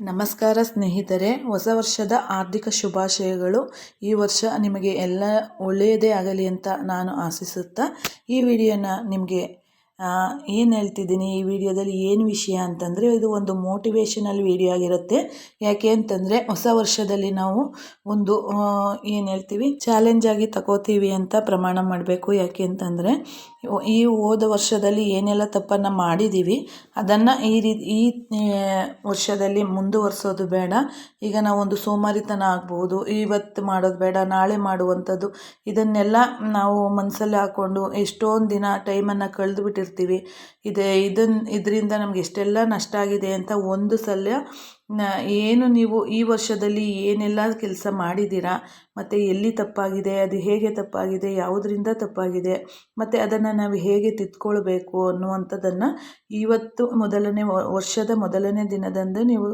ನಮಸ್ಕಾರ ಸ್ನೇಹಿತರೆ, ಹೊಸ ವರ್ಷದ ಆರ್ಥಿಕ ಶುಭಾಶಯಗಳು. ಈ ವರ್ಷ ನಿಮಗೆ ಎಲ್ಲ ಒಳ್ಳೆಯದೇ ಆಗಲಿ ಅಂತ ನಾನು ಆಶಿಸುತ್ತಾ, ಈ ವಿಡಿಯೋನ ನಿಮಗೆ ಏನು ಹೇಳ್ತಿದ್ದೀನಿ, ಈ ವಿಡಿಯೋದಲ್ಲಿ ಏನು ವಿಷಯ ಅಂತಂದರೆ, ಇದು ಒಂದು ಮೋಟಿವೇಶನಲ್ ವಿಡಿಯೋ ಆಗಿರುತ್ತೆ. ಯಾಕೆ ಅಂತಂದರೆ, ಹೊಸ ವರ್ಷದಲ್ಲಿ ನಾವು ಒಂದು ಏನು ಹೇಳ್ತೀವಿ ಚಾಲೆಂಜ್ ಆಗಿ ತಗೋತೀವಿ ಅಂತ ಪ್ರಮಾಣ ಮಾಡಬೇಕು. ಯಾಕೆ ಅಂತಂದರೆ ಈ ಹೋದ ವರ್ಷದಲ್ಲಿ ಏನೆಲ್ಲ ತಪ್ಪನ್ನು ಮಾಡಿದ್ದೀವಿ ಅದನ್ನು ಈ ರೀತಿ, ಈ ವರ್ಷದಲ್ಲಿ ಮುಂದುವರಿಸೋದು ಬೇಡ. ಈಗ ನಾವೊಂದು ಸೋಮಾರಿತನ ಆಗ್ಬೋದು, ಇವತ್ತು ಮಾಡೋದು ಬೇಡ, ನಾಳೆ ಮಾಡುವಂಥದ್ದು, ಇದನ್ನೆಲ್ಲ ನಾವು ಮನಸ್ಸಲ್ಲಿ ಹಾಕ್ಕೊಂಡು ಎಷ್ಟೊಂದು ದಿನ ಟೈಮನ್ನು ಕಳೆದು ಬಿಟ್ಟಿರ್ತೀವಿ ಇದೆ ಇದನ್ನು ಇದರಿಂದ ನಮ್ಗೆ ಎಷ್ಟೆಲ್ಲ ನಷ್ಟ ಆಗಿದೆ ಅಂತ ಒಂದು ಸಲ ಏನು ನೀವು ಈ ವರ್ಷದಲ್ಲಿ ಏನೆಲ್ಲ ಕೆಲಸ ಮಾಡಿದ್ದೀರಾ? ಮತ್ತು ಎಲ್ಲಿ ತಪ್ಪಾಗಿದೆ? ಅದು ಹೇಗೆ ತಪ್ಪಾಗಿದೆ? ಯಾವುದರಿಂದ ತಪ್ಪಾಗಿದೆ? ಮತ್ತು ಅದನ್ನು ನಾವು ಹೇಗೆ ತಿದ್ಕೊಳ್ಬೇಕು ಅನ್ನುವಂಥದ್ದನ್ನು ಇವತ್ತು ಮೊದಲನೇ ವರ್ಷದ ಮೊದಲನೇ ದಿನದಂದು ನೀವು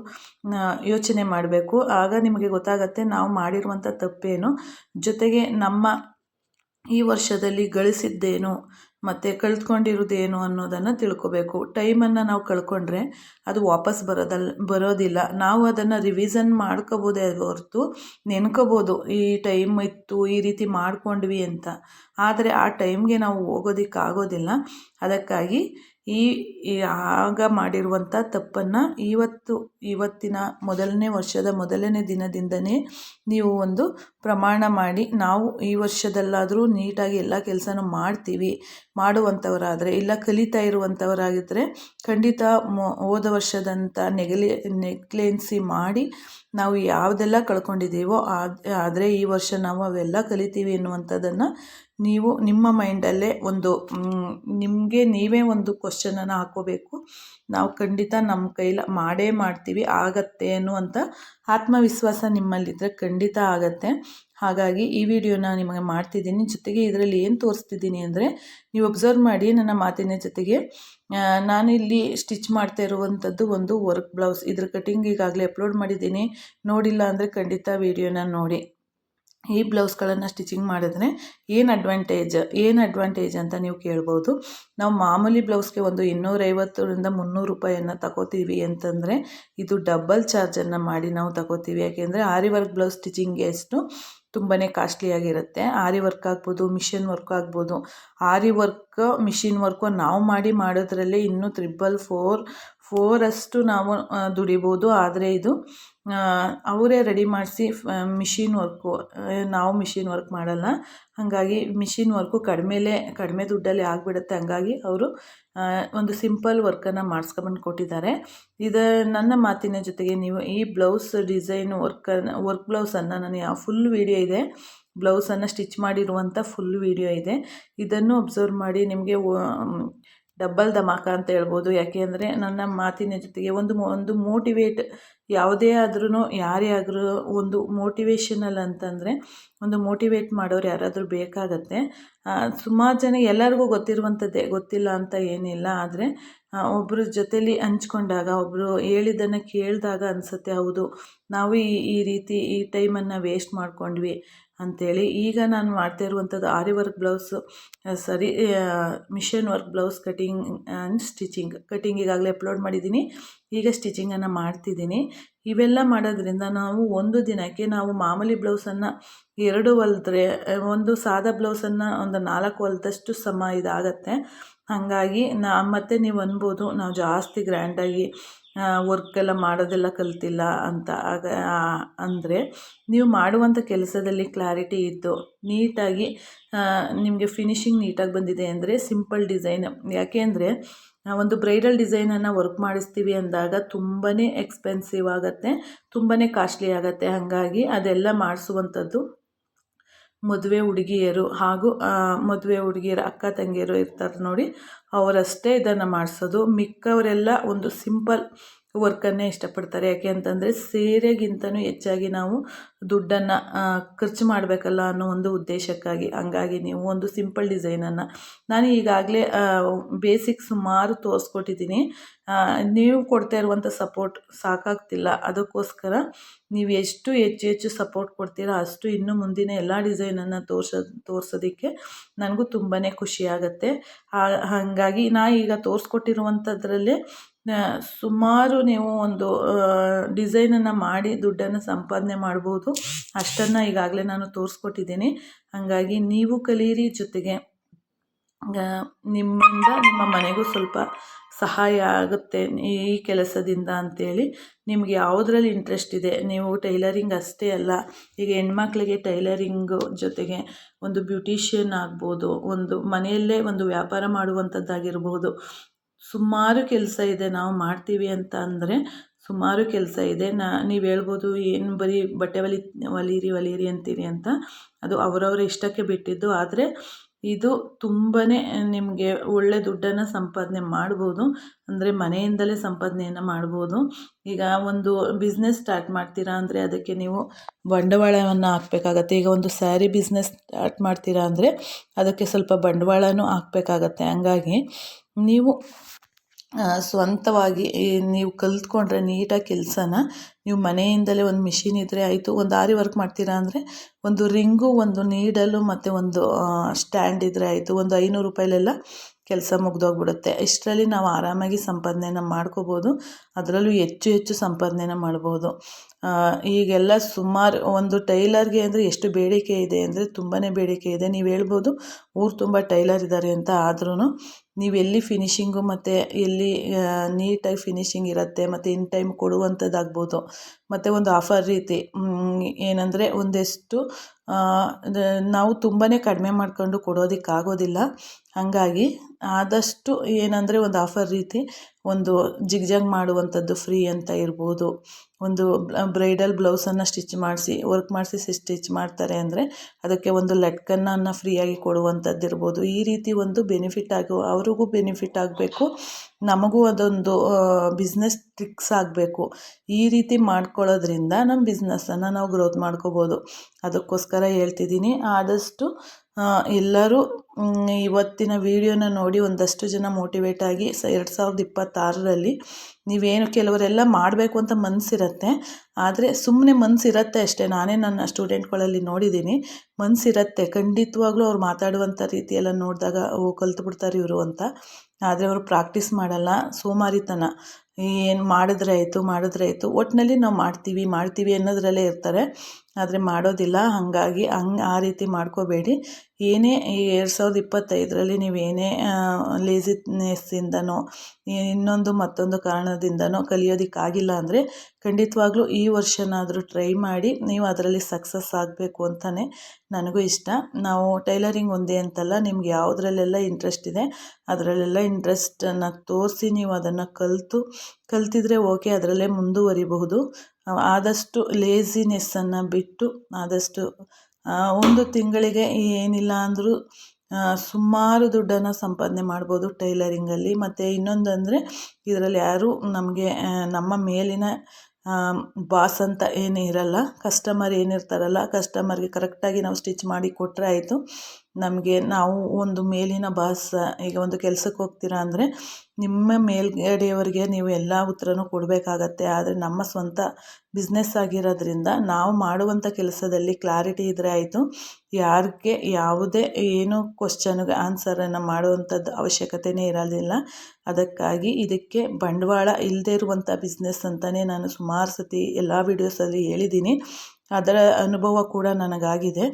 ಯೋಚನೆ ಮಾಡಬೇಕು. ಆಗ ನಿಮಗೆ ಗೊತ್ತಾಗತ್ತೆ ನಾವು ಮಾಡಿರುವಂಥ ತಪ್ಪೇನು. ಜೊತೆಗೆ ನಮ್ಮ ಈ ವರ್ಷದಲ್ಲಿ ಗಳಿಸಿದ್ದೇನು? ಮತ್ತು ಏನು ಅನ್ನೋದನ್ನು ತಿಳ್ಕೊಬೇಕು. ಟೈಮನ್ನು ನಾವು ಕಳ್ಕೊಂಡ್ರೆ ಅದು ವಾಪಸ್ ಬರೋದಲ್ಲ ಬರೋದಿಲ್ಲ. ನಾವು ಅದನ್ನು ರಿವಿಸನ್ ಮಾಡ್ಕೋಬೋದೇ ಹೊರತು ನೆನ್ಕೋಬೋದು. ಈ ಟೈಮ್ ಇತ್ತು, ಈ ರೀತಿ ಮಾಡಿಕೊಂಡ್ವಿ ಅಂತ. ಆದರೆ ಆ ಟೈಮ್ಗೆ ನಾವು ಹೋಗೋದಕ್ಕಾಗೋದಿಲ್ಲ. ಅದಕ್ಕಾಗಿ ಈ ಆಗ ಮಾಡಿರುವಂಥ ತಪ್ಪನ್ನು ಇವತ್ತು, ಇವತ್ತಿನ ಮೊದಲನೇ ವರ್ಷದ ಮೊದಲನೇ ದಿನದಿಂದನೇ ನೀವು ಒಂದು ಪ್ರಮಾಣ ಮಾಡಿ, ನಾವು ಈ ವರ್ಷದಲ್ಲಾದರೂ ನೀಟಾಗಿ ಎಲ್ಲ ಕೆಲಸನೂ ಮಾಡ್ತೀವಿ. ಮಾಡುವಂಥವರಾದರೆ, ಇಲ್ಲ ಕಲಿತಾ ಇರುವಂಥವರಾಗಿದ್ದರೆ ಖಂಡಿತ ಹೋದ ವರ್ಷದಂಥ ನೆಗಲಿ, ನೆಗ್ಲೆನ್ಸಿ ಮಾಡಿ ನಾವು ಯಾವುದೆಲ್ಲ ಕಳ್ಕೊಂಡಿದ್ದೀವೋ ಆದರೆ ಈ ವರ್ಷ ನಾವು ಅವೆಲ್ಲ ಕಲಿತೀವಿ ಎನ್ನುವಂಥದ್ದನ್ನು ನೀವು ನಿಮ್ಮ ಮೈಂಡಲ್ಲೇ ಒಂದು ನಿಮಗೆ ನೀವೇ ಒಂದು ಕ್ವಶನನ್ನು ಹಾಕ್ಕೋಬೇಕು ನಾವು ಖಂಡಿತ ನಮ್ಮ ಕೈಲಿ ಮಾಡೇ ಮಾಡ್ತೀವಿ, ಆಗತ್ತೆ ಅನ್ನುವಂಥ ಆತ್ಮವಿಶ್ವಾಸ ನಿಮ್ಮಲ್ಲಿದ್ದರೆ ಖಂಡಿತ ಆಗತ್ತೆ. ಹಾಗಾಗಿ ಈ ವಿಡಿಯೋನ ನಿಮಗೆ ಮಾಡ್ತಿದ್ದೀನಿ. ಜೊತೆಗೆ ಇದರಲ್ಲಿ ಏನು ತೋರಿಸ್ತಿದ್ದೀನಿ ಅಂದರೆ, ನೀವು ಒಬ್ಸರ್ವ್ ಮಾಡಿ ನನ್ನ ಮಾತಿನ ಜೊತೆಗೆ. ನಾನಿಲ್ಲಿ ಸ್ಟಿಚ್ ಮಾಡ್ತಾ ಇರುವಂಥದ್ದು ಒಂದು ವರ್ಕ್ ಬ್ಲೌಸ್ ಇದ್ರ ಕಟಿಂಗ್ ಈಗಾಗಲೇ ಅಪ್ಲೋಡ್ ಮಾಡಿದ್ದೀನಿ. ನೋಡಿಲ್ಲ ಅಂದರೆ ಖಂಡಿತ ವಿಡಿಯೋನ ನೋಡಿ. ಈ ಬ್ಲೌಸ್ಗಳನ್ನು ಸ್ಟಿಚಿಂಗ್ ಮಾಡಿದ್ರೆ ಏನು ಅಡ್ವಾಂಟೇಜ್ ಏನು ಅಡ್ವಾಂಟೇಜ್ ಅಂತ ನೀವು ಕೇಳ್ಬೋದು. ನಾವು ಮಾಮೂಲಿ ಬ್ಲೌಸ್ಗೆ ಒಂದು ಇನ್ನೂರೈವತ್ತರಿಂದ ಮುನ್ನೂರು ರೂಪಾಯಿಯನ್ನು ತಗೋತೀವಿ ಅಂತಂದರೆ ಇದು ಡಬಲ್ ಚಾರ್ಜನ್ನು ಮಾಡಿ ನಾವು ತಗೋತೀವಿ. ಯಾಕೆಂದರೆ ಆರಿ ವರ್ಕ್ ಬ್ಲೌಸ್ ಸ್ಟಿಚಿಂಗ್ಗೆ ಎಷ್ಟು ತುಂಬಾ ಕಾಸ್ಟ್ಲಿಯಾಗಿರುತ್ತೆ. ಆರಿ ವರ್ಕ್ ಆಗ್ಬೋದು, ಮಿಷಿನ್ ವರ್ಕ್ ಆಗ್ಬೋದು. ಆರಿ ವರ್ಕ್, ಮಿಷಿನ್ ವರ್ಕು ನಾವು ಮಾಡಿ ಮಾಡೋದ್ರಲ್ಲಿ ಇನ್ನೂ ತ್ರಿಬಲ್ ಫೋರ್ ಫೋರಷ್ಟು ನಾವು ದುಡಿಬೋದು. ಆದರೆ ಇದು ಅವರೇ ರೆಡಿ ಮಾಡಿಸಿ ಮಿಷಿನ್ ವರ್ಕು ನಾವು ಮಿಷಿನ್ ವರ್ಕ್ ಮಾಡಲ್ಲ. ಹಾಗಾಗಿ ಮಿಷಿನ್ ವರ್ಕು ಕಡಿಮೆಲೇ, ಕಡಿಮೆ ದುಡ್ಡಲ್ಲಿ ಆಗಿಬಿಡುತ್ತೆ. ಹಂಗಾಗಿ ಅವರು ಒಂದು ಸಿಂಪಲ್ ವರ್ಕನ್ನು ಮಾಡಿಸ್ಕೊಂಬಂದು ಕೊಟ್ಟಿದ್ದಾರೆ. ಇದು, ನನ್ನ ಮಾತಿನ ಜೊತೆಗೆ ನೀವು ಈ ಬ್ಲೌಸ್ ಡಿಸೈನ್ ವರ್ಕನ್ನು, ವರ್ಕ್ ಬ್ಲೌಸನ್ನು ನಾನು ಯಾವ ಫುಲ್ ವೀಡಿಯೋ ಇದೆ, ಬ್ಲೌಸನ್ನು ಸ್ಟಿಚ್ ಮಾಡಿರುವಂಥ ಫುಲ್ ವೀಡಿಯೋ ಇದೆ. ಇದನ್ನು ಅಬ್ಸರ್ವ್ ಮಾಡಿ ನಿಮಗೆ ಡಬ್ಬಲ್ ಧಮಾಕ ಅಂತ ಹೇಳ್ಬೋದು. ಯಾಕೆ ಅಂದರೆ ನನ್ನ ಮಾತಿನ ಜೊತೆಗೆ ಒಂದು ಒಂದು ಮೋಟಿವೇಟ್ ಯಾವುದೇ ಆದ್ರೂ ಯಾರೇ ಆದರೂ ಒಂದು ಮೋಟಿವೇಷನಲ್ ಅಂತಂದರೆ ಒಂದು ಮೋಟಿವೇಟ್ ಮಾಡೋರು ಯಾರಾದರೂ ಬೇಕಾಗತ್ತೆ. ಸುಮಾರು ಜನ ಎಲ್ಲರಿಗೂ ಗೊತ್ತಿರುವಂಥದ್ದೇ ಗೊತ್ತಿಲ್ಲ ಅಂತ ಏನಿಲ್ಲ. ಆದರೆ ಒಬ್ಬರ ಜೊತೇಲಿ ಹಂಚ್ಕೊಂಡಾಗ ಒಬ್ಬರು ಹೇಳಿದ್ದನ್ನು ಕೇಳಿದಾಗ ಅನಿಸುತ್ತೆ, ಹೌದು, ನಾವು ಈ ಈ ರೀತಿ ಈ ಟೈಮನ್ನು ವೇಸ್ಟ್ ಮಾಡ್ಕೊಂಡ್ವಿ. ಅಂಥೇಳಿ ಈಗ ನಾನು ಮಾಡ್ತಾ ಇರುವಂಥದ್ದು ಆರಿ ವರ್ಕ್ ಬ್ಲೌಸು ಸರಿ machine work blouse cutting and stitching. Cutting ಈಗಾಗಲೇ ಅಪ್ಲೋಡ್ ಮಾಡಿದ್ದೀನಿ. ಈಗ ಸ್ಟಿಚಿಂಗನ್ನು ಮಾಡ್ತಿದ್ದೀನಿ. ಇವೆಲ್ಲ ಮಾಡೋದ್ರಿಂದ ನಾವು ಒಂದು ದಿನಕ್ಕೆ ನಾವು ಮಾಮೂಲಿ ಬ್ಲೌಸನ್ನು ಎರಡು ಹೊಲಿದ್ರೆ ಒಂದು ಸಾದಾ ಬ್ಲೌಸನ್ನು ಒಂದು ನಾಲ್ಕು ಹೊಲ್ದಷ್ಟು ಸಮ ಇದಾಗತ್ತೆ. ಹಾಗಾಗಿ ನಾ, ಮತ್ತು ನೀವು ಅನ್ಬೋದು, ನಾವು ಜಾಸ್ತಿ ಗ್ರ್ಯಾಂಡಾಗಿ ವರ್ಕೆಲ್ಲ ಮಾಡೋದೆಲ್ಲ ಕಲ್ತಿಲ್ಲ ಅಂತ. ಆಗ ಅಂದರೆ ನೀವು ಮಾಡುವಂಥ ಕೆಲಸದಲ್ಲಿ ಕ್ಲಾರಿಟಿ ಇದ್ದು ನೀಟಾಗಿ ನಿಮಗೆ ಫಿನಿಶಿಂಗ್ ನೀಟಾಗಿ ಬಂದಿದೆ ಅಂದರೆ ಸಿಂಪಲ್ ಡಿಸೈನ್ ಯಾಕೆ ಅಂದರೆ ಒಂದು ಬ್ರೈಡಲ್ ಡಿಸೈನನ್ನು ವರ್ಕ್ ಮಾಡಿಸ್ತೀವಿ ಅಂದಾಗ ತುಂಬಾ ಎಕ್ಸ್ಪೆನ್ಸಿವ್ ಆಗುತ್ತೆ ತುಂಬಾ ಕಾಸ್ಟ್ಲಿ ಆಗುತ್ತೆ. ಹಾಗಾಗಿ ಅದೆಲ್ಲ ಮಾಡಿಸುವಂಥದ್ದು ಮದುವೆ ಹುಡುಗಿಯರು ಹಾಗೂ ಮದುವೆ ಹುಡುಗಿಯರ ಅಕ್ಕ ತಂಗಿಯರು ಇರ್ತಾರೆ ನೋಡಿ ಅವರಷ್ಟೇ ಇದನ್ನು ಮಾಡಿಸೋದು. ಮಿಕ್ಕವರೆಲ್ಲ ಒಂದು ಸಿಂಪಲ್ ವರ್ಕನ್ನೇ ಇಷ್ಟಪಡ್ತಾರೆ. ಯಾಕೆ ಅಂತಂದರೆ ಸೀರೆಗಿಂತನೂ ಹೆಚ್ಚಾಗಿ ನಾವು ದುಡ್ಡನ್ನು ಖರ್ಚು ಮಾಡಬೇಕಲ್ಲ ಅನ್ನೋ ಒಂದು ಉದ್ದೇಶಕ್ಕಾಗಿ. ಹಂಗಾಗಿ ನೀವು ಒಂದು ಸಿಂಪಲ್ ಡಿಸೈನನ್ನು. ನಾನು ಈಗಾಗಲೇ ಬೇಸಿಕ್ ಸುಮಾರು ತೋರಿಸ್ಕೊಟ್ಟಿದ್ದೀನಿ. ನೀವು ಕೊಡ್ತಾ ಇರುವಂಥ ಸಪೋರ್ಟ್ ಸಾಕಾಗ್ತಿಲ್ಲ. ಅದಕ್ಕೋಸ್ಕರ ನೀವು ಎಷ್ಟು ಹೆಚ್ಚು ಹೆಚ್ಚು ಸಪೋರ್ಟ್ ಕೊಡ್ತೀರಾ ಅಷ್ಟು ಇನ್ನು ಮುಂದಿನ ಎಲ್ಲ ಡಿಸೈನನ್ನು ತೋರ್ಸೋದು ತೋರಿಸೋದಕ್ಕೆ ನನಗೂ ತುಂಬಾ ಖುಷಿಯಾಗತ್ತೆ ಹಾಗಾಗಿ ನಾ ಈಗ ತೋರಿಸ್ಕೊಟ್ಟಿರುವಂಥದ್ರಲ್ಲೇ ಸುಮಾರು ನೀವು ಒಂದು ಡಿಸೈನನ್ನು ಮಾಡಿ ದುಡ್ಡನ್ನು ಸಂಪಾದನೆ ಮಾಡ್ಬೋದು. ಅಷ್ಟನ್ನು ಈಗಾಗಲೇ ನಾನು ತೋರಿಸ್ಕೊಟ್ಟಿದ್ದೀನಿ. ಹಾಗಾಗಿ ನೀವು ಕಲೀರಿ ಜೊತೆಗೆ. ನಿಮ್ಮಿಂದ ನಿಮ್ಮ ಮನೆಗೂ ಸ್ವಲ್ಪ ಸಹಾಯ ಆಗುತ್ತೆ ಈ ಕೆಲಸದಿಂದ ಅಂಥೇಳಿ ನಿಮಗೆ ಯಾವುದ್ರಲ್ಲಿ ಇಂಟ್ರೆಸ್ಟ್ ಇದೆ? ನೀವು ಟೈಲರಿಂಗ್ ಅಷ್ಟೇ ಅಲ್ಲ, ಈಗ ಹೆಣ್ಮಕ್ಳಿಗೆ ಟೈಲರಿಂಗು ಜೊತೆಗೆ ಒಂದು ಬ್ಯೂಟಿಷಿಯನ್ ಆಗ್ಬೋದು, ಒಂದು ಮನೆಯಲ್ಲೇ ಒಂದು ವ್ಯಾಪಾರ ಮಾಡುವಂಥದ್ದಾಗಿರ್ಬೋದು. ಸುಮಾರು ಕೆಲಸ ಇದೆ ನಾವು ಮಾಡ್ತೀವಿ ಅಂತ ಅಂದರೆ ಸುಮಾರು ಕೆಲಸ ಇದೆ. ನಾ, ನೀವು ಹೇಳ್ಬೋದು ಏನು ಬರೀ ಬಟ್ಟೆ ಒಲಿ ಹೊಲೀರಿ ಹೊಲೀರಿ ಅಂತೀರಿ ಅಂತ. ಅದು ಅವರವರ ಇಷ್ಟಕ್ಕೆ ಬಿಟ್ಟಿದ್ದು. ಆದರೆ ಇದು ತುಂಬಾ ನಿಮಗೆ ಒಳ್ಳೆ ದುಡ್ಡನ್ನು ಸಂಪಾದನೆ ಮಾಡ್ಬೋದು. ಅಂದರೆ ಮನೆಯಿಂದಲೇ ಸಂಪಾದನೆಯನ್ನು ಮಾಡ್ಬೋದು. ಈಗ ಒಂದು ಬಿಸ್ನೆಸ್ ಸ್ಟಾರ್ಟ್ ಮಾಡ್ತೀರಾ ಅಂದರೆ ಅದಕ್ಕೆ ನೀವು ಬಂಡವಾಳವನ್ನು ಹಾಕಬೇಕಾಗತ್ತೆ. ಈಗ ಒಂದು ಸ್ಯಾರಿ ಬಿಸ್ನೆಸ್ ಸ್ಟಾರ್ಟ್ ಮಾಡ್ತೀರಾ ಅಂದರೆ ಅದಕ್ಕೆ ಸ್ವಲ್ಪ ಬಂಡವಾಳನೂ ಹಾಕ್ಬೇಕಾಗತ್ತೆ. ಹಂಗಾಗಿ ನೀವು ಸ್ವಂತವಾಗಿ ನೀವು ಕಲ್ತ್ಕೊಂಡ್ರೆ ನೀಟಾಗಿ ಕೆಲಸನ, ನೀವು ಮನೆಯಿಂದಲೇ ಒಂದು ಮಿಷಿನ್ ಇದ್ದರೆ ಆಯಿತು, ಒಂದು ಆರಿ ವರ್ಕ್ ಮಾಡ್ತೀರಾ ಅಂದರೆ, ಒಂದು ರಿಂಗು, ಒಂದು ನೀಡಲು ಮತ್ತು ಒಂದು ಸ್ಟ್ಯಾಂಡ್ ಇದ್ದರೆ ಆಯಿತು, ಒಂದು ಐನೂರು ರೂಪಾಯಿಲೆಲ್ಲ ಕೆಲಸ ಮುಗ್ದೋಗ್ಬಿಡುತ್ತೆ. ಇಷ್ಟರಲ್ಲಿ ನಾವು ಆರಾಮಾಗಿ ಸಂಪಾದನೆನ ಮಾಡ್ಕೋಬೋದು, ಅದರಲ್ಲೂ ಹೆಚ್ಚು ಹೆಚ್ಚು ಸಂಪಾದನೆನ ಮಾಡ್ಬೋದು. ಈಗೆಲ್ಲ ಸುಮಾರು ಒಂದು ಟೈಲರ್ಗೆ ಅಂದರೆ ಎಷ್ಟು ಬೇಡಿಕೆ ಇದೆ ಅಂದರೆ ತುಂಬಾ ಬೇಡಿಕೆ ಇದೆ. ನೀವು ಹೇಳ್ಬೋದು, ಊರು ತುಂಬ ಟೈಲರ್ ಇದ್ದಾರೆ ಅಂತ ಆದ್ರೂ ನೀವು ಎಲ್ಲಿ ಫಿನಿಶಿಂಗು ಮತ್ತು ಎಲ್ಲಿ ನೀಟಾಗಿ ಫಿನಿಶಿಂಗ್ ಇರುತ್ತೆ ಮತ್ತು ಇನ್ ಟೈಮ್ ಕೊಡುವಂಥದ್ದಾಗ್ಬೋದು ಮತ್ತು ಒಂದು ಆಫರ್ ರೀತಿ ಏನಂದರೆ ಒಂದೆಷ್ಟು ನಾವು ತುಂಬಾ ಕಡಿಮೆ ಮಾಡಿಕೊಂಡು ಕೊಡೋದಕ್ಕಾಗೋದಿಲ್ಲ. ಹಾಗಾಗಿ ಆದಷ್ಟು ಏನಂದರೆ ಒಂದು ಆಫರ್ ರೀತಿ ಒಂದು ಜಿಗ್ಜಾಗ್ ಮಾಡುವಂಥದ್ದು ಫ್ರೀ ಅಂತ ಇರ್ಬೋದು. ಒಂದು ಬ್ರೈಡಲ್ ಬ್ಲೌಸನ್ನು ಸ್ಟಿಚ್ ಮಾಡಿಸಿ, ವರ್ಕ್ ಮಾಡಿಸಿ ಸ್ಟಿಚ್ ಮಾಡ್ತಾರೆ ಅಂದರೆ ಅದಕ್ಕೆ ಒಂದು ಲಟ್ಕನ್ನನ್ನು ಫ್ರೀಯಾಗಿ ಕೊಡುವಂಥದ್ದು ಇರ್ಬೋದು ಈ ರೀತಿ ಒಂದು ಬೆನಿಫಿಟ್ ಆಗೋ, ಅವ್ರಿಗೂ ಬೆನಿಫಿಟ್ ಆಗಬೇಕು, ನಮಗೂ ಅದೊಂದು ಬಿಸ್ನೆಸ್ ಟ್ರಿಕ್ಸ್ ಆಗಬೇಕು. ಈ ರೀತಿ ಮಾಡ್ಕೊಳ್ಳೋದ್ರಿಂದ ನಮ್ಮ ಬಿಸ್ನೆಸ್ಸನ್ನು ನಾವು ಗ್ರೋತ್ ಮಾಡ್ಕೋಬೋದು. ಅದಕ್ಕೋಸ್ಕರ ಹೇಳ್ತಿದ್ದೀನಿ. ಆದಷ್ಟು ಎಲ್ಲರೂ ಇವತ್ತಿನ ವಿಡಿಯೋನ ನೋಡಿ ಒಂದಷ್ಟು ಜನ ಮೋಟಿವೇಟ್ ಆಗಿ ಸ, ಎರಡು ಸಾವಿರದ ಇಪ್ಪತ್ತಾರರಲ್ಲಿ ನೀವೇನು ಕೆಲವರೆಲ್ಲ ಮಾಡಬೇಕು ಅಂತ ಮನಸ್ಸಿರತ್ತೆ ಆದರೆ ಸುಮ್ಮನೆ ಮನಸ್ಸಿರತ್ತೆ ಅಷ್ಟೇ. ನಾನೇ ನನ್ನ ಸ್ಟೂಡೆಂಟ್ಗಳಲ್ಲಿ ನೋಡಿದ್ದೀನಿ. ಮನಸ್ಸಿರತ್ತೆ ಖಂಡಿತವಾಗ್ಲೂ ಅವ್ರು ಮಾತಾಡುವಂಥ ರೀತಿಯೆಲ್ಲ ನೋಡಿದಾಗ, ಓ, ಕಲ್ತ್ಬಿಡ್ತಾರೆ ಇವರು ಅಂತ. ಆದರೆ ಅವರು ಪ್ರಾಕ್ಟೀಸ್ ಮಾಡಲ್ಲ. ಸೋಮಾರಿತನ. ಏನು ಮಾಡಿದ್ರೆ ಆಯಿತು ಮಾಡಿದ್ರೆ ಆಯಿತು. ಒಟ್ಟಿನಲ್ಲಿ ನಾವು ಮಾಡ್ತೀವಿ ಮಾಡ್ತೀವಿ ಅನ್ನೋದ್ರಲ್ಲೇ ಇರ್ತಾರೆ. ಆದರೆ ಮಾಡೋದಿಲ್ಲ. ಹಾಗಾಗಿ ಹಂಗೆ ಆ ರೀತಿ ಮಾಡ್ಕೋಬೇಡಿ. ಏನೇ ಈ ಎರಡು ಸಾವಿರದ ಇಪ್ಪತ್ತೈದರಲ್ಲಿ ನೀವು ಏನೇ ಲೇಸಿನೆಸ್ಸಿಂದನೋ ಇನ್ನೊಂದು ಮತ್ತೊಂದು ಕಾರಣದಿಂದನೋ ಕಲಿಯೋದಕ್ಕಾಗಿಲ್ಲ ಅಂದರೆ ಖಂಡಿತವಾಗ್ಲೂ ಈ ವರ್ಷನಾದರೂ ಟ್ರೈ ಮಾಡಿ ನೀವು ಅದರಲ್ಲಿ ಸಕ್ಸಸ್ ಆಗಬೇಕು ಅಂತಲೇ ನನಗೂ ಇಷ್ಟ. ನಾವು ಟೈಲರಿಂಗ್ ಒಂದೇ ಅಂತಲ್ಲ, ನಿಮ್ಗೆ ಯಾವುದ್ರಲ್ಲೆಲ್ಲ ಇಂಟ್ರೆಸ್ಟ್ ಇದೆ, ಅದರಲ್ಲೆಲ್ಲ ಇಂಟ್ರೆಸ್ಟನ್ನು ತೋರಿಸಿ ನೀವು ಅದನ್ನು ಕಲಿತು, ಕಲ್ತಿದ್ರೆ ಓಕೆ ಅದರಲ್ಲೇ ಮುಂದುವರಿಬಹುದು. ಆದಷ್ಟು ಲೇಸಿನೆಸ್ಸನ್ನು ಬಿಟ್ಟು ಆದಷ್ಟು ಒಂದು ತಿಂಗಳಿಗೆ ಏನಿಲ್ಲ ಅಂದರೂ ಸುಮಾರು ದುಡ್ಡನ್ನು ಸಂಪಾದನೆ ಮಾಡ್ಬೋದು ಟೈಲರಿಂಗಲ್ಲಿ. ಮತ್ತು ಇನ್ನೊಂದಂದರೆ, ಇದರಲ್ಲಿ ಯಾರೂ ನಮಗೆ ನಮ್ಮ ಮೇಲಿನ ಬಾಸ್ ಅಂತ ಏನು ಇರಲ್ಲ ಕಸ್ಟಮರ್ ಏನಿರ್ತಾರಲ್ಲ ಕಸ್ಟಮರ್ಗೆ ಕರೆಕ್ಟಾಗಿ ನಾವು ಸ್ಟಿಚ್ ಮಾಡಿ ಕೊಟ್ಟರೆ ಆಯಿತು. ನಮಗೆ ನಾವು ಒಂದು ಮೇಲಿನ ಬಾಸ್, ಈಗ ಒಂದು ಕೆಲ್ಸಕ್ಕೆ ಹೋಗ್ತೀರಾ ಅಂದರೆ ನಿಮ್ಮ ಮೇಲ್ಗಡೆಯವರಿಗೆ ನೀವು ಎಲ್ಲ ಉತ್ತರನೂ ಕೊಡಬೇಕಾಗತ್ತೆ. ಆದರೆ ನಮ್ಮ ಸ್ವಂತ ಬಿಸ್ನೆಸ್ ಆಗಿರೋದ್ರಿಂದ ನಾವು ಮಾಡುವಂಥ ಕೆಲಸದಲ್ಲಿ ಕ್ಲಾರಿಟಿ ಇದ್ದರೆ ಆಯಿತು. ಯಾರಿಗೆ ಯಾವುದೇ ಏನು ಕ್ವಶನ್ಗೆ ಆನ್ಸರನ್ನು ಮಾಡುವಂಥದ್ದು ಅವಶ್ಯಕತೆಯೇ ಇರೋದಿಲ್ಲ. ಅದಕ್ಕಾಗಿ ಇದಕ್ಕೆ ಬಂಡವಾಳ ಇಲ್ಲದೇ ಇರುವಂಥ ಬಿಸ್ನೆಸ್ ಅಂತಲೇ ನಾನು ಸುಮಾರು ಸತಿ ಎಲ್ಲ ವೀಡಿಯೋಸಲ್ಲಿ ಹೇಳಿದ್ದೀನಿ. ಅದರ ಅನುಭವ ಕೂಡ ನನಗಾಗಿದೆ.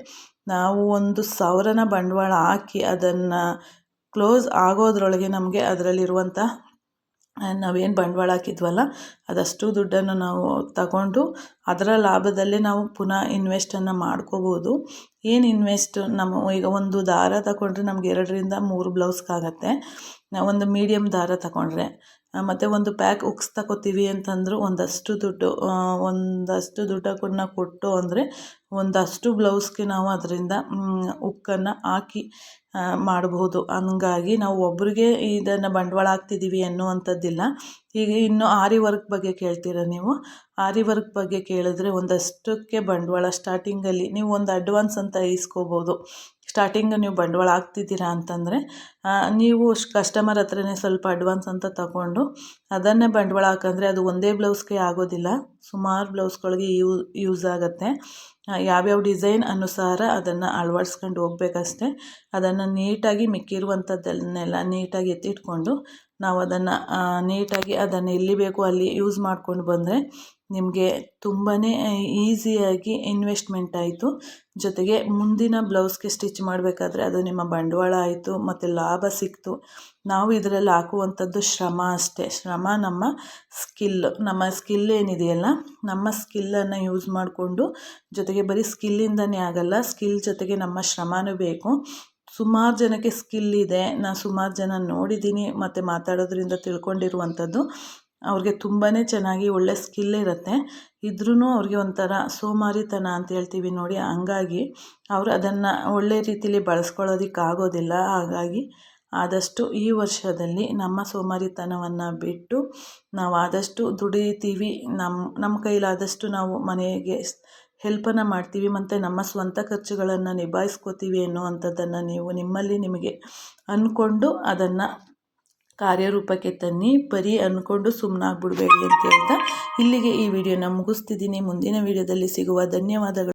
ನಾವು ಒಂದು ಸಾವಿರನ ಬಂಡವಾಳ ಹಾಕಿ ಅದನ್ನು ಕ್ಲೋಸ್ ಆಗೋದ್ರೊಳಗೆ ನಮಗೆ ಅದರಲ್ಲಿರುವಂಥ ನಾವೇನು ಬಂಡವಾಳ ಹಾಕಿದ್ವಲ್ಲ, ಅದಷ್ಟು ದುಡ್ಡನ್ನು ನಾವು ತಗೊಂಡು ಅದರ ಲಾಭದಲ್ಲೇ ನಾವು ಪುನಃ ಇನ್ವೆಸ್ಟನ್ನು ಮಾಡ್ಕೋಬೋದು. ಏನು ಇನ್ವೆಸ್ಟ್ ನಮ್ಮ ಈಗ ಒಂದು ದಾರ ತಗೊಂಡ್ರೆ ನಮ್ಗೆ ಎರಡರಿಂದ ಮೂರು ಬ್ಲೌಸ್ಗಾಗತ್ತೆ ಒಂದು ಮೀಡಿಯಮ್ ದಾರ ತಗೊಂಡ್ರೆ. ಮತ್ತು ಒಂದು ಪ್ಯಾಕ್ ಉಕ್ಸ್ ತಗೋತೀವಿ ಅಂತಂದರೂ ಒಂದಷ್ಟು ದುಡ್ಡು ಒಂದಷ್ಟು ದುಡ್ಡನ್ನು ಕೊಟ್ಟು ಅಂದರೆ ಒಂದಷ್ಟು ಬ್ಲೌಸ್ಗೆ ನಾವು ಅದರಿಂದ ಉಕ್ಕನ್ನು ಹಾಕಿ ಮಾಡಬಹುದು ಹಂಗಾಗಿ ನಾವು ಒಬ್ರಿಗೆ ಇದನ್ನು ಬಂಡವಾಳ ಹಾಕ್ತಿದ್ದೀವಿ ಅನ್ನುವಂಥದ್ದಿಲ್ಲ. ಈಗ ಇನ್ನು ಆರಿ ವರ್ಕ್ ಬಗ್ಗೆ ಕೇಳ್ತೀರ ನೀವು? ಆರಿ ವರ್ಕ್ ಬಗ್ಗೆ ಕೇಳಿದ್ರೆ ಒಂದಷ್ಟಕ್ಕೆ ಬಂಡವಾಳ ಸ್ಟಾರ್ಟಿಂಗಲ್ಲಿ ನೀವು ಒಂದು ಅಡ್ವಾನ್ಸ್ ಅಂತ ಇಸ್ಕೋಬೋದು. ಸ್ಟಾರ್ಟಿಂಗ್ ನೀವು ಬಂಡವಾಳ ಹಾಕ್ತಿದ್ದೀರಾ ಅಂತಂದರೆ ನೀವು ಕಸ್ಟಮರ್ ಹತ್ರನೇ ಸ್ವಲ್ಪ ಅಡ್ವಾನ್ಸ್ ಅಂತ ತಗೊಂಡು ಅದನ್ನೇ ಬಂಡವಾಳ ಹಾಕಂದ್ರೆ ಅದು ಒಂದೇ ಬ್ಲೌಸ್ಗೆ ಆಗೋದಿಲ್ಲ. ಸುಮಾರು ಬ್ಲೌಸ್ಗಳಿಗೆ ಯೂ, ಯೂಸ್ ಆಗುತ್ತೆ. ಯಾವ್ಯಾವ ಡಿಸೈನ್ ಅನುಸಾರ ಅದನ್ನು ಅಳವಡಿಸ್ಕೊಂಡು ಹೋಗ್ಬೇಕಷ್ಟೆ. ಅದನ್ನು ನೀಟಾಗಿ ಮಿಕ್ಕಿರುವಂಥದ್ದನ್ನೆಲ್ಲ ನೀಟಾಗಿ ಎತ್ತಿಟ್ಕೊಂಡು ನಾವು ಅದನ್ನು ನೀಟಾಗಿ ಅದನ್ನು ಎಲ್ಲಿ ಬೇಕೋ ಅಲ್ಲಿ ಯೂಸ್ ಮಾಡ್ಕೊಂಡು ಬಂದರೆ ನಿಮಗೆ ತುಂಬಾ ಈಸಿಯಾಗಿ ಇನ್ವೆಸ್ಟ್ಮೆಂಟ್ ಆಯಿತು. ಜೊತೆಗೆ ಮುಂದಿನ ಬ್ಲೌಸ್ಗೆ ಸ್ಟಿಚ್ ಮಾಡಬೇಕಾದ್ರೆ ಅದು ನಿಮ್ಮ ಬಂಡವಾಳ ಆಯಿತು, ಮತ್ತು ಲಾಭ ಸಿಕ್ತು. ನಾವು ಇದರಲ್ಲಿ ಹಾಕುವಂಥದ್ದು ಶ್ರಮ ಅಷ್ಟೇ. ಶ್ರಮ ನಮ್ಮ ಸ್ಕಿಲ್ ನಮ್ಮ ಸ್ಕಿಲ್ ಏನಿದೆಯಲ್ಲ, ನಮ್ಮ ಸ್ಕಿಲ್ಲನ್ನು ಯೂಸ್ ಮಾಡಿಕೊಂಡು, ಜೊತೆಗೆ ಬರೀ ಸ್ಕಿಲ್ಲಿಂದನೇ ಆಗಲ್ಲ, ಸ್ಕಿಲ್ ಜೊತೆಗೆ ನಮ್ಮ ಶ್ರಮನೂ ಬೇಕು. ಸುಮಾರು ಜನಕ್ಕೆ ಸ್ಕಿಲ್ ಇದೆ ನಾನು ಸುಮಾರು ಜನ ನೋಡಿದ್ದೀನಿ ಮತ್ತು ಮಾತಾಡೋದ್ರಿಂದ ತಿಳ್ಕೊಂಡಿರುವಂಥದ್ದು. ಅವ್ರಿಗೆ ತುಂಬಾ ಚೆನ್ನಾಗಿ ಒಳ್ಳೆ ಸ್ಕಿಲ್ ಇರುತ್ತೆ. ಇದ್ರೂ ಅವ್ರಿಗೆ ಒಂಥರ ಸೋಮಾರಿತನ ಅಂತ ಹೇಳ್ತೀವಿ ನೋಡಿ. ಹಂಗಾಗಿ ಅವರು ಅದನ್ನು ಒಳ್ಳೆ ರೀತಿಲಿ ಬಳಸ್ಕೊಳ್ಳೋದಕ್ಕಾಗೋದಿಲ್ಲ ಹಾಗಾಗಿ ಆದಷ್ಟು ಈ ವರ್ಷದಲ್ಲಿ ನಮ್ಮ ಸೋಮಾರಿತನವನ್ನು ಬಿಟ್ಟು ನಾವು ಆದಷ್ಟು ದುಡಿತೀವಿ. ನಮ್ಮ ನಮ್ಮ ಕೈಲಾದಷ್ಟು ನಾವು ಮನೆಗೆ ಹೆಲ್ಪನ್ನು ಮಾಡ್ತೀವಿ ಮತ್ತು ನಮ್ಮ ಸ್ವಂತ ಖರ್ಚುಗಳನ್ನು ನಿಭಾಯಿಸ್ಕೋತೀವಿ ಅನ್ನುವಂಥದ್ದನ್ನು ನೀವು ನಿಮ್ಮಲ್ಲಿ ನಿಮಗೆ ಅಂದ್ಕೊಂಡು ಅದನ್ನು ಕಾರ್ಯರೂಪಕ್ಕೆ ತನ್ನಿ, ಬರೀ ಅಂದ್ಕೊಂಡು ಸುಮ್ಮನಾಗ್ಬಿಡ್ಬೇಡಿ ಅಂತ ಹೇಳ್ತಾ ಇಲ್ಲಿಗೆ ಈ ವಿಡಿಯೋನ ಮುಗಿಸ್ತಿದ್ದೀನಿ. ಮುಂದಿನ ವಿಡಿಯೋದಲ್ಲಿ ಸಿಗುವ ಧನ್ಯವಾದಗಳು.